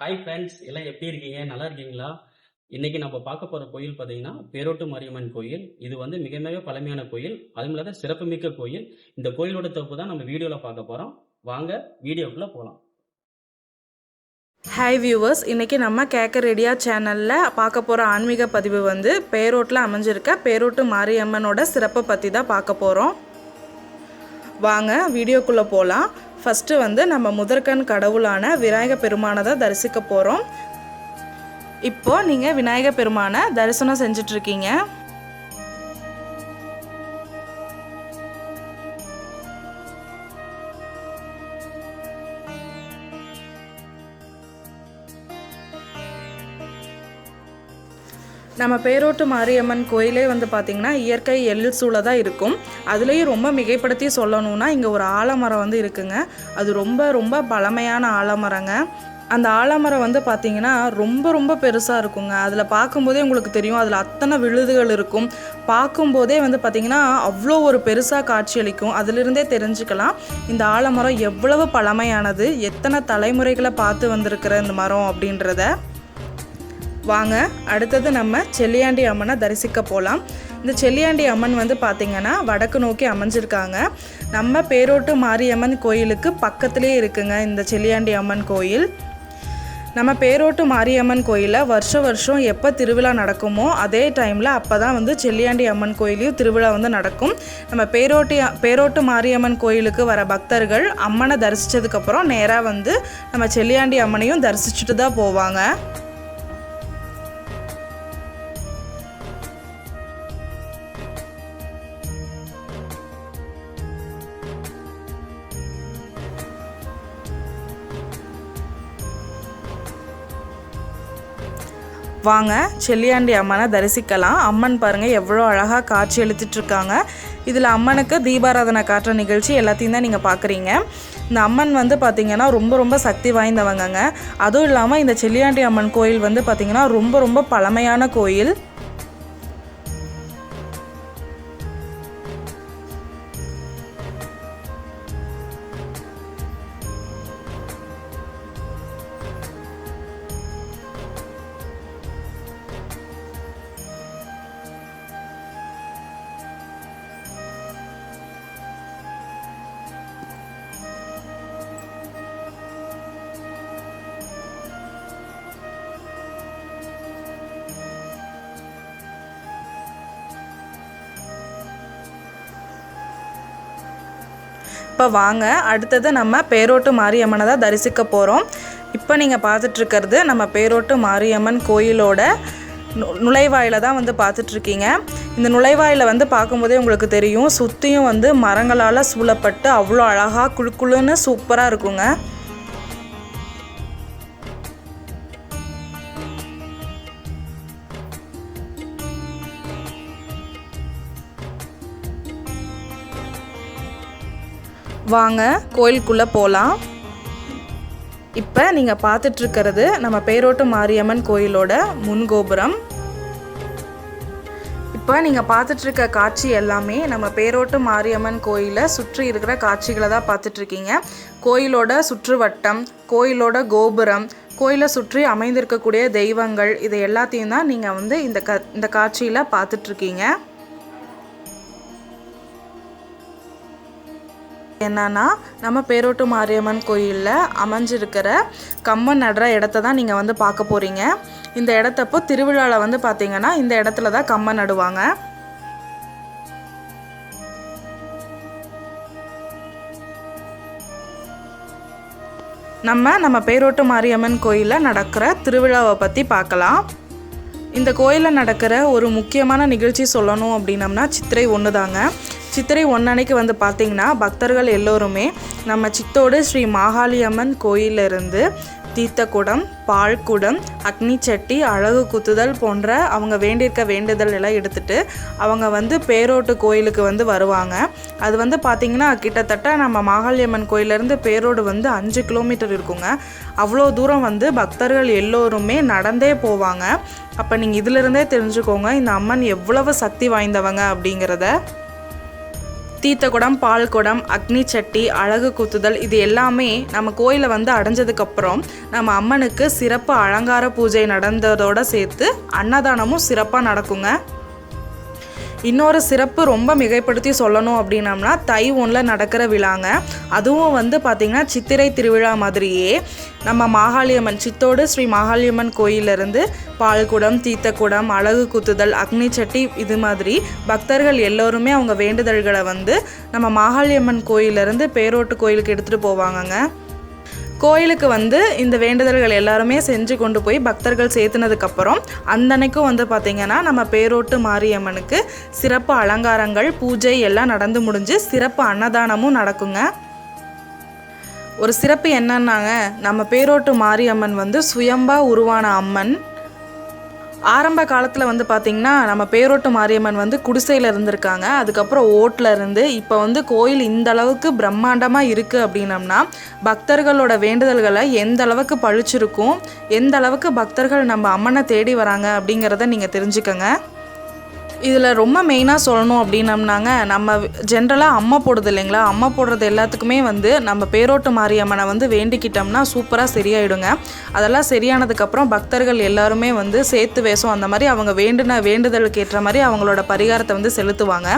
Hi friends எல்லாம் எப்படி இருக்கீங்க? நல்லா இருக்கீங்களா? இன்னைக்கு நம்ம பார்க்க போற கோயில் பார்த்தீங்கன்னா பேரோட்டு மாரியம்மன் கோயில். இது வந்து மிக மிக பழமையான கோயில். அதுவும் இல்லாத சிறப்புமிக்க கோயில். இந்த கோயிலோட தொகுப்பு தான் நம்ம வீடியோவில் பார்க்க போறோம். வாங்க வீடியோக்குள்ள போகலாம் ஹாய் வியூவர்ஸ் இன்றைக்கி நம்ம கேட்க ரெடியா சேனலில் பார்க்க போகிற ஆன்மீக பதிவு வந்து பேரோட்டில் அமைஞ்சிருக்க பேரோட்டு மாரியம்மனோட சிறப்பை பற்றி தான் பார்க்க போகிறோம் வாங்க வீடியோக்குள்ளே போகலாம் ஃபஸ்ட்டு வந்து நம்ம முதற்கண் கடவுளான விநாயக பெருமானை தான் தரிசிக்க போகிறோம் இப்போ நீங்கள் விநாயக பெருமானை தரிசனம் செஞ்சிட்ருக்கீங்க நம்ம பேரோட்டு மாரியம்மன் கோயிலே வந்து பார்த்திங்கன்னா இயற்கை எள் சூழ தான் இருக்கும். அதுலேயும் ரொம்ப மிகைப்படுத்தி சொல்லணும்னா இங்கே ஒரு ஆலமரம் வந்து இருக்குங்க. அது ரொம்ப ரொம்ப பழமையான ஆலமரங்க. அந்த ஆலமரம் வந்து பார்த்திங்கன்னா ரொம்ப ரொம்ப பெருசாக இருக்குங்க. அதில் பார்க்கும்போதே உங்களுக்கு தெரியும். அதில் அத்தனை விழுதுகள் இருக்கும். பார்க்கும்போதே வந்து பார்த்திங்கன்னா அவ்வளோ ஒரு பெருசாக காட்சியளிக்கும் அதிலிருந்தே தெரிஞ்சுக்கலாம். இந்த ஆலமரம் எவ்வளவு பழமையானது எத்தனை தலைமுறைகளை பார்த்து வந்திருக்கிற இந்த மரம் அப்படின்றத. வாங்க அடுத்தது நம்ம செல்லியாண்டி அம்மனை தரிசிக்க போகலாம் இந்த செல்லியாண்டி அம்மன் வந்து பார்த்திங்கன்னா வடக்கு நோக்கி அமைஞ்சிருக்காங்க. நம்ம பேரோட்டு மாரியம்மன் கோயிலுக்கு பக்கத்துலேயே இருக்குங்க இந்த செல்லியாண்டி அம்மன் கோயில். நம்ம பேரோட்டு மாரியம்மன் கோயிலில் வருஷ வருஷம் எப்போ திருவிழா நடக்குமோ அதே டைமில் அப்போ தான் வந்து செல்லியாண்டி அம்மன் கோயிலையும் திருவிழா வந்து நடக்கும். நம்ம பேரோட்டி பேரோட்டு மாரியம்மன் கோயிலுக்கு வர பக்தர்கள் அம்மனை தரிசித்ததுக்கப்புறம் நேராக வந்து நம்ம செல்லியாண்டி அம்மனையும் தரிசிச்சுட்டு தான் போவாங்க. வாங்க செல்லியாண்டி அம்மனை தரிசிக்கலாம். அம்மன் பாருங்கள் எவ்வளோ அழகாக காட்சி அளித்துட்டு இருக்காங்க இதில் அம்மனுக்கு தீபாராதனை காட்டுற நிகழ்ச்சி எல்லாத்தையும் தான் நீங்கள் பார்க்குறீங்க இந்த அம்மன் வந்து பார்த்திங்கன்னா ரொம்ப ரொம்ப சக்தி வாய்ந்தவங்கங்க. அதுவும் இல்லாமல் இந்த செல்லியாண்டி அம்மன் கோயில் வந்து பார்த்திங்கன்னா ரொம்ப ரொம்ப பழமையான கோயில். இப்போ வாங்க. அடுத்தது நம்ம பேரோட்டு மாரியம்மனை தான் தரிசிக்க போகிறோம் இப்போ நீங்கள் பார்த்துட்ருக்கிறது நம்ம பேரோட்டு மாரியம்மன் கோயிலோட நு- நுழைவாயில தான் வந்து பார்த்துட்ருக்கீங்க. இந்த நுழைவாயில வந்து பார்க்கும்போதே உங்களுக்கு தெரியும். சுற்றியும் வந்து மரங்களால் சூழப்பட்டு அவ்வளோ அழகாக குழுக்குழுன்னு சூப்பராக இருக்குங்க. வாங்க கோயிலுக்குள்ளே போகலாம் இப்போ நீங்கள் பார்த்துட்ருக்கிறது நம்ம பேரோட்டு மாரியம்மன் கோயிலோட முன்கோபுரம். இப்போ நீங்கள் பார்த்துட்ருக்க காட்சி எல்லாமே நம்ம பேரோட்டு மாரியம்மன் கோயிலை சுற்றி இருக்கிற காட்சிகளை தான் பார்த்துட்ருக்கீங்க. கோயிலோட சுற்றுவட்டம் கோயிலோட கோபுரம் கோயிலை சுற்றி அமைந்திருக்கக்கூடிய தெய்வங்கள் இது எல்லாத்தையும் தான் நீங்கள் வந்து இந்த க இந்த காட்சியில் பார்த்துட்ருக்கீங்க. என்னன்னா நம்ம பேரோட்டு மாரியம்மன் கோயிலில் அமைஞ்சிருக்கிற கம்மன் நடுற இடத்த தான் நீங்கள் வந்து பார்க்க போகிறீங்க இந்த இடத்தப்போ திருவிழாவில் வந்து பார்த்தீங்கன்னா இந்த இடத்துல தான் கம்மன் நடுவாங்க. நம்ம நம்ம பேரோட்டு மாரியம்மன் கோயிலில் நடக்கிற திருவிழாவை பற்றி பார்க்கலாம். இந்த கோயிலில் நடக்கிற ஒரு முக்கியமான நிகழ்ச்சி சொல்லணும் அப்படின்னம்னா சித்திரை ஒன்று தாங்க சித்திரை ஒன்னன்னைக்கு வந்து பார்த்திங்கன்னா பக்தர்கள் எல்லோருமே நம்ம சித்தோடு ஸ்ரீ மாகாளி அம்மன் கோயிலிருந்து தீர்த்தக்குடம் பால்குடம் அக்னி சட்டி அழகு குத்துதல் போன்ற அவங்க வேண்டியிருக்க வேண்டுதல் எல்லாம் எடுத்துட்டு அவங்க வந்து பேரோட்டு கோயிலுக்கு வந்து வருவாங்க. அது வந்து பார்த்திங்கன்னா கிட்டத்தட்ட நம்ம மாகாளியம்மன் கோயிலேருந்து பேரோடு வந்து அஞ்சு கிலோமீட்டர் இருக்குங்க. அவ்வளோ தூரம் வந்து பக்தர்கள் எல்லோருமே நடந்தே போவாங்க. அப்போ நீங்கள் இதிலிருந்தே தெரிஞ்சுக்கோங்க இந்த அம்மன் எவ்வளவு சக்தி வாய்ந்தவங்க அப்படிங்கிறத. தீத்தகுடம் பால் குடம் அக்னி சட்டி அழகு குத்துதல் இது எல்லாமே நம்ம கோயிலை வந்து அடைஞ்சதுக்கப்புறம் நம்ம அம்மனுக்கு சிறப்பு அலங்கார பூஜை நடந்ததோடு சேர்த்து அன்னதானமும் சிறப்பாக நடக்குங்க. இன்னொரு சிறப்பு ரொம்ப மிகைப்படுத்தி சொல்லணும் அப்படின்னம்னா தை ஒன்றில் நடக்கிற விழாங்க. அதுவும் வந்து பார்த்திங்கன்னா சித்திரை திருவிழா மாதிரியே நம்ம மாகாளியம்மன் சித்தோடு ஸ்ரீ மாகாளியம்மன் கோயிலிருந்து பால்குடம் தீர்த்தக்குடம் அழகு குத்துதல் அக்னி சட்டி இது மாதிரி பக்தர்கள் எல்லோருமே அவங்க வேண்டுதல்களை வந்து நம்ம மாகாளியம்மன் கோயிலிருந்து பேரோட்டு கோயிலுக்கு எடுத்துகிட்டு போவாங்கங்க. கோயிலுக்கு வந்து இந்த வேண்டுதல்கள் எல்லாருமே செஞ்சு கொண்டு போய் பக்தர்கள் சேர்த்துனதுக்கப்புறம் அந்தன்னைக்கும் வந்து பார்த்திங்கன்னா நம்ம பேரோட்டு மாரியம்மனுக்கு சிறப்பு அலங்காரங்கள் பூஜை எல்லாம் நடந்து முடிஞ்சு சிறப்பு அன்னதானமும் நடக்குங்க. ஒரு சிறப்பு என்னன்னாங்க நம்ம பேரோட்டு மாரியம்மன் வந்து சுயம்பா உருவான அம்மன் ஆரம்ப காலத்தில் வந்து பார்த்திங்கன்னா நம்ம பேரோட்டு மாரியம்மன் வந்து குடிசையில் இருந்திருக்காங்க. அதுக்கப்புறம் ஓட்டில் இருந்து இப்போ வந்து கோயில் இந்த அளவுக்கு பிரம்மாண்டமாக இருக்குது அப்படின்னம்னா பக்தர்களோட வேண்டுதல்களை எந்த அளவுக்கு பழிச்சிருக்கும் எந்த அளவுக்கு பக்தர்கள் நம்ம அம்மனை தேடி வராங்க அப்படிங்கிறத நீங்கள் தெரிஞ்சுக்கங்க. இதில் ரொம்ப மெயினாக சொல்லணும் அப்படின்னம்னாங்க நம்ம ஜென்ரலாக அம்மா போடுறது இல்லைங்களா? அம்மா போடுறது எல்லாத்துக்குமே வந்து நம்ம பேரோட்டு மாரியம்மனை வந்து வேண்டிக்கிட்டோம்னா சூப்பராக சரியாயிடுங்க. அதெல்லாம் சரியானதுக்கப்புறம் பக்தர்கள் எல்லாருமே வந்து சேர்த்து வேஷம் அந்த மாதிரி அவங்க வேண்டுன வேண்டுதலுக்கு ஏற்ற மாதிரி அவங்களோட பரிகாரத்தை வந்து செலுத்துவாங்க.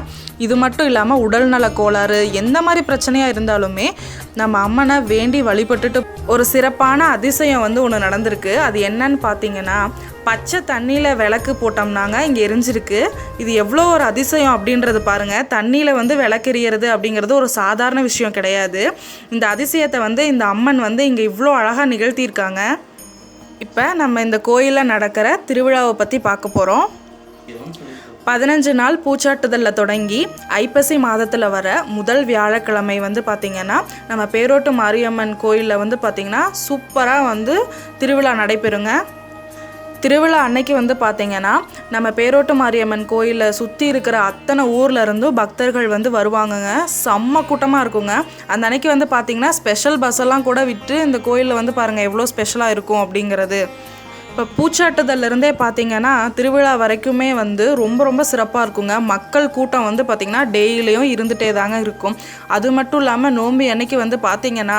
இது மட்டும் இல்லாமல் உடல்நல கோளாறு எந்த மாதிரி பிரச்சனையாக இருந்தாலுமே நம்ம அம்மனை வேண்டி வழிபட்டுட்டு ஒரு சிறப்பான அதிசயம் வந்து ஒன்று நடந்திருக்கு. அது என்னன்னு பார்த்தீங்கன்னா பச்சை தண்ணியில் விளக்கு போட்டோம்னாங்க இங்கே எரிஞ்சிருக்கு. இது எவ்வளோ ஒரு அதிசயம் அப்படின்றது பாருங்கள் தண்ணியில் வந்து விளக்கெரியறது அப்படிங்கிறது ஒரு சாதாரண விஷயம் கிடையாது. இந்த அதிசயத்தை வந்து இந்த அம்மன் வந்து இங்கே இவ்வளோ அழகாக நிகழ்த்தியிருக்காங்க. இப்போ நம்ம இந்த கோயிலில் நடக்கிற திருவிழாவை பற்றி பார்க்க போகிறோம் பதினஞ்சு நாள் பூச்சாட்டுதலில் தொடங்கி ஐப்பசி மாதத்தில் வர முதல் வியாழக்கிழமை வந்து பார்த்திங்கன்னா நம்ம பேரோட்டு மாரியம்மன் கோயிலில் வந்து பார்த்திங்கன்னா சூப்பராக வந்து திருவிழா நடைபெறுங்க. திருவிழா அன்னைக்கு வந்து பார்த்தீங்கன்னா நம்ம பேரோட்டு மாரியம்மன் கோயிலை சுற்றி இருக்கிற அத்தனை ஊரில் இருந்தும் பக்தர்கள் வந்து வருவாங்கங்க. செம்ம கூட்டமாக இருக்குங்க. அந்த அன்னைக்கு வந்து பார்த்தீங்கன்னா ஸ்பெஷல் பஸ்ஸெல்லாம் கூட விட்டு இந்த கோயிலில் வந்து பாருங்கள் எவ்வளோ ஸ்பெஷலாக இருக்கும் அப்படிங்கிறது. இப்போ பூச்சாட்டுதல்லேருந்தே பார்த்தீங்கன்னா திருவிழா வரைக்குமே வந்து ரொம்ப ரொம்ப சிறப்பாக இருக்குங்க. மக்கள் கூட்டம் வந்து பார்த்திங்கன்னா டெய்லியும் இருந்துகிட்டே தாங்க இருக்கும். அது மட்டும் இல்லாமல் நோம்பு அன்னைக்கு வந்து பார்த்திங்கன்னா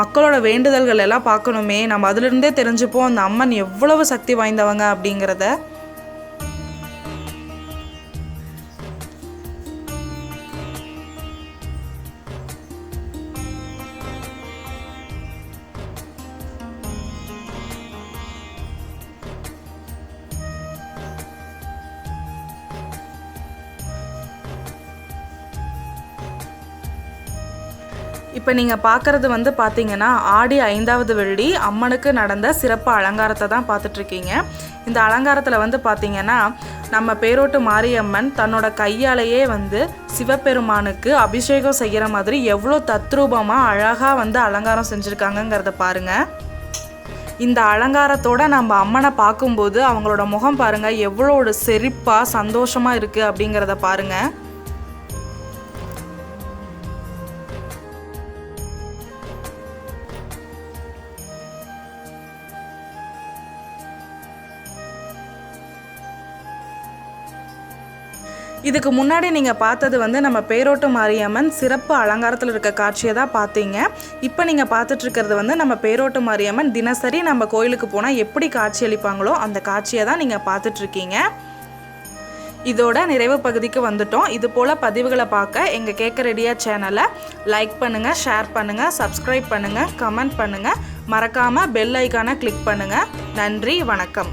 மக்களோட வேண்டுதல்கள் எல்லாம் பார்க்கணுமே நம்ம அதிலிருந்தே தெரிஞ்சுப்போம் அந்த அம்மன் எவ்வளவு சக்தி வாய்ந்தவங்க அப்படிங்கிறத. இப்போ நீங்கள் பார்க்குறது வந்து பார்த்தீங்கன்னா ஆடி ஐந்தாவது வெள்ளி அம்மனுக்கு நடந்த சிறப்பு அலங்காரத்தை தான் பார்த்துட்ருக்கீங்க இந்த அலங்காரத்தில் வந்து பார்த்தீங்கன்னா நம்ம பேரோட்டு மாரியம்மன் தன்னோட கையாலேயே வந்து சிவபெருமானுக்கு அபிஷேகம் செய்கிற மாதிரி எவ்வளோ தத்ரூபமாக அழகாக வந்து அலங்காரம் செஞ்சுருக்காங்கங்கிறத பாருங்கள் இந்த அலங்காரத்தோட நம்ம அம்மனை பார்க்கும்போது அவங்களோட முகம் பாருங்கள் எவ்வளோ ஒரு செழிப்பாக சந்தோஷமாக இருக்குது அப்படிங்கிறத பாருங்கள் இதுக்கு முன்னாடி நீங்கள் பார்த்தது வந்து நம்ம பேரோட்டு மாரியம்மன் சிறப்பு அலங்காரத்தில் இருக்க காட்சியை தான் பார்த்தீங்க. இப்போ நீங்கள் பார்த்துட்ருக்கிறது வந்து நம்ம பேரோட்டு மாரியம்மன் தினசரி நம்ம கோயிலுக்கு போனால் எப்படி காட்சி அளிப்பாங்களோ அந்த காட்சியை தான் நீங்கள் பார்த்துட்ருக்கீங்க இதோட நிறைவு பகுதிக்கு வந்துட்டோம். இது போல் பதிவுகளை பார்க்க எங்கள் கேட்க ரெடியா சேனலை லைக் பண்ணுங்கள் ஷேர் பண்ணுங்கள் சப்ஸ்கிரைப் பண்ணுங்கள் கமெண்ட் பண்ணுங்கள் மறக்காமல் பெல் ஐக்கானை கிளிக் பண்ணுங்கள் நன்றி வணக்கம்.